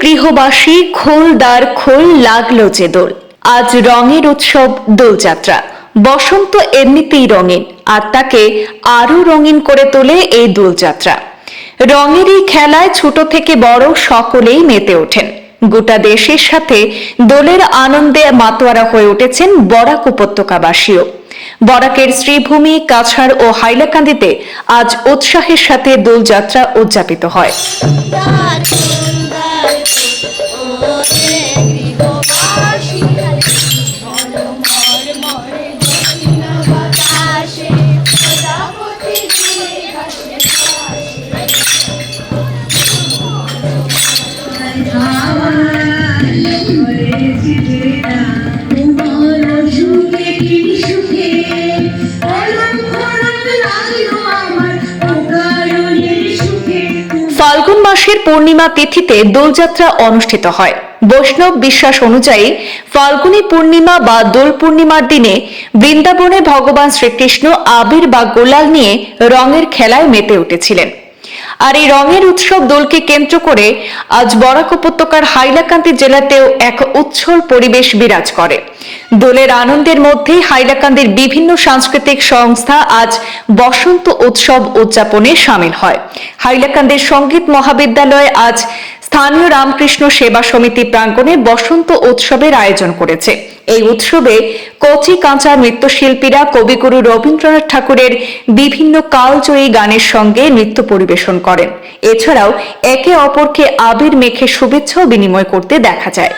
গৃহবাসী খোল দ্বার খোল লাগল যে দোল। আজ রঙের উৎসব দোলযাত্রা। বসন্ত এমনিতেই রঙিন, আর তাকে আরও রঙিন করে তোলে এই দোলযাত্রা। রঙের এই খেলায় ছোট থেকে বড় সকলেই মেতে ওঠেন। গোটা দেশের সাথে দোলের আনন্দে মাতোয়ারা হয়ে উঠেছেন বরাক উপত্যকাবাসীও। বরাকের শ্রীভূমি, কাছাড় ও হাইলাকান্দিতে আজ উৎসাহের সাথে দোলযাত্রা উদযাপিত হয়। ফাল্গুন মাসের পূর্ণিমা তিথিতে দোলযাত্রা অনুষ্ঠিত হয়। বৈষ্ণব বিশ্বাস অনুযায়ী ফাল্গুনী পূর্ণিমা বা দোল পূর্ণিমার দিনে বৃন্দাবনে ভগবান শ্রীকৃষ্ণ আবির বা গোলাল নিয়ে রঙের খেলায় মেতে উঠেছিলেন। আর এই রঙের উৎসব দোলকে কেন্দ্র করে আজ বরাক উপত্যকার হাইলাকান্দি জেলাতেও এক উচ্ছল পরিবেশ বিরাজ করে। দোলের আনন্দের মধ্যেই হাইলাকান্দির বিভিন্ন সাংস্কৃতিক সংস্থা আজ বসন্ত উৎসব উদযাপনে সামিল হয়। হাইলাকান্দির সংগীত মহাবিদ্যালয়ে আজ স্থানীয় রামকৃষ্ণ সেবা সমিতি প্রাঙ্গণে বসন্ত উৎসবের আয়োজন করেছে। এই উৎসবে কচি কাঁচা নৃত্যশিল্পীরা কবিগুরু রবীন্দ্রনাথ ঠাকুরের বিভিন্ন কালজয়ী গানের সঙ্গে নৃত্য পরিবেশন করেন। এছাড়াও একে অপরকে আবির মেখে শুভেচ্ছাও বিনিময় করতে দেখা যায়।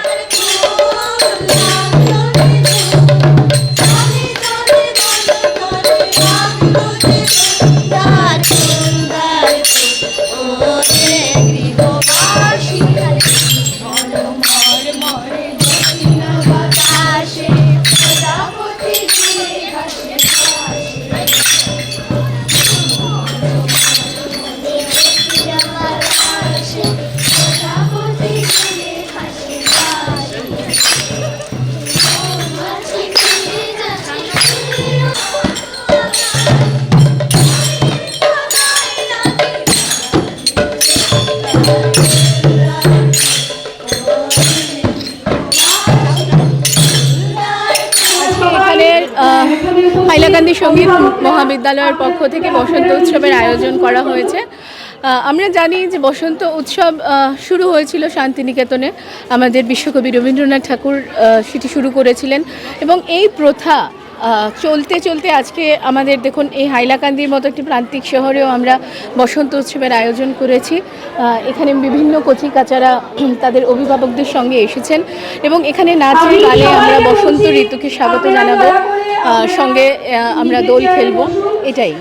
হাইলাকান্দি সংগীত মহাবিদ্যালয়ের পক্ষ থেকে বসন্ত উৎসবের আয়োজন করা হয়েছে। আমরা জানি যে বসন্ত উৎসব শুরু হয়েছিল শান্তিনিকেতনে। আমাদের বিশ্বকবি রবীন্দ্রনাথ ঠাকুর সেটি শুরু করেছিলেন এবং এই প্রথা চলতে চলতে আজকে আমাদের দেখুন এই হাইলাকান্দির মতো একটি প্রান্তিক শহরেও আমরা বসন্ত উৎসবের আয়োজন করেছি। এখানে বিভিন্ন কচি কাচারা তাদের অভিভাবকদের সঙ্গে এসেছেন এবং এখানে নাচের গানে আমরা বসন্ত ঋতুকে স্বাগত জানাব। সঙ্গে আমরা দোল খেলব। এটাই।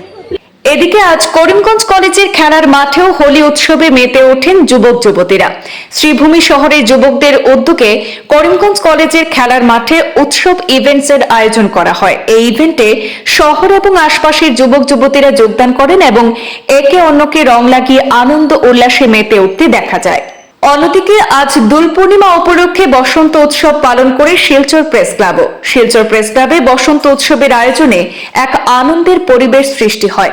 এদিকে আজ করিমগঞ্জ কলেজের খেলার মাঠেও হোলি উৎসবে মেতে ওঠেন যুবক যুবতীরা। শ্রীভূমি শহরের যুবকদের উদ্যোগে করিমগঞ্জ কলেজের খেলার মাঠে উৎসব ইভেন্টসের আয়োজন করা হয়। এই ইভেন্টে শহর এবং আশপাশের যুবক যুবতীরা যোগদান করেন এবং একে অন্যকে রং লাগিয়ে আনন্দ উল্লাসে মেতে উঠতে দেখা যায়। অন্যদিকে, আজ দোল পূর্ণিমা উপলক্ষে বসন্ত উৎসব পালন করে শিলচর প্রেস ক্লাবও শিলচর প্রেস ক্লাবে বসন্ত উৎসবের আয়োজনে এক আনন্দের পরিবেশ সৃষ্টি হয়।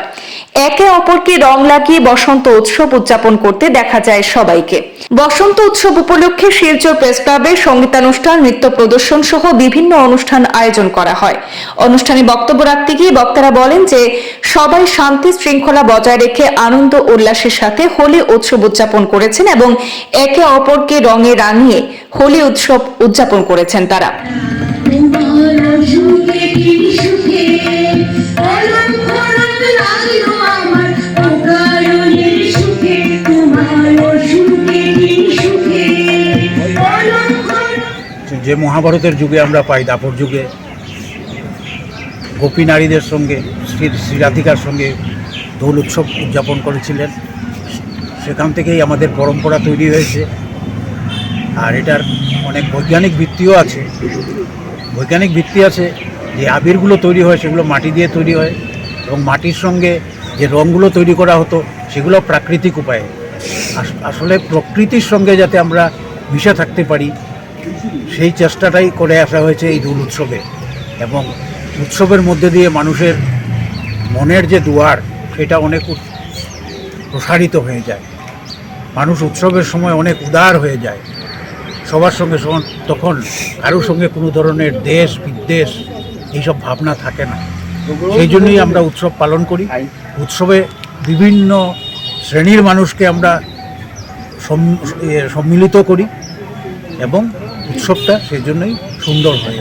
একে অপরকে রং লাগিয়ে বসন্ত উৎসব উদযাপন করতে দেখা যায় সবাইকে। বসন্ত উৎসব উপলক্ষে শিলচর প্রেস ক্লাবে সঙ্গীতানুষ্ঠান, নৃত্য প্রদর্শন সহ বিভিন্ন অনুষ্ঠান আয়োজন করা হয়। অনুষ্ঠানে বক্তব্য রাখতে গিয়ে বক্তারা বলেন যে, সবাই শান্তি শৃঙ্খলা বজায় রেখে আনন্দ উল্লাসের সাথে হোলি উৎসব উদযাপন করেছেন এবং একে অপরকে রঙে রাঙিয়ে হোলি উৎসব উদযাপন করেছেন তারা। যে মহাভারতের যুগে আমরা পাই, দাপর যুগে, গোপী নারীদের সঙ্গে, শ্রী শ্রী রাধিকার সঙ্গে দোল উৎসব উদযাপন করেছিলেন। সেখান থেকেই আমাদের পরম্পরা তৈরি হয়েছে। আর এটার অনেক বৈজ্ঞানিক ভিত্তিও আছে। বৈজ্ঞানিক ভিত্তি আছে যে আবিরগুলো তৈরি হয়, সেগুলো মাটি দিয়ে তৈরি হয় এবং মাটির সঙ্গে যে রঙগুলো তৈরি করা হতো, সেগুলো প্রাকৃতিক উপায়ে। আস- আসলে প্রকৃতির সঙ্গে যাতে আমরা মিশে থাকতে পারি সেই চেষ্টাটাই করে আসা হয়েছে এই দোল উৎসবে। এবং উৎসবের মধ্যে দিয়ে মানুষের মনের যে দুয়ার, সেটা অনেক প্রসারিত হয়ে যায়। মানুষ উৎসবের সময় অনেক উদার হয়ে যায়। সবার সঙ্গে তখন কারোর সঙ্গে কোনো ধরনের দেশ, বিদ্বেষ, এইসব ভাবনা থাকে না। সেই জন্যই আমরা উৎসব পালন করি। উৎসবে বিভিন্ন শ্রেণির মানুষকে আমরা সম্মিলিত করি। এবং উৎসবটা সেই জন্যই সুন্দর হয়।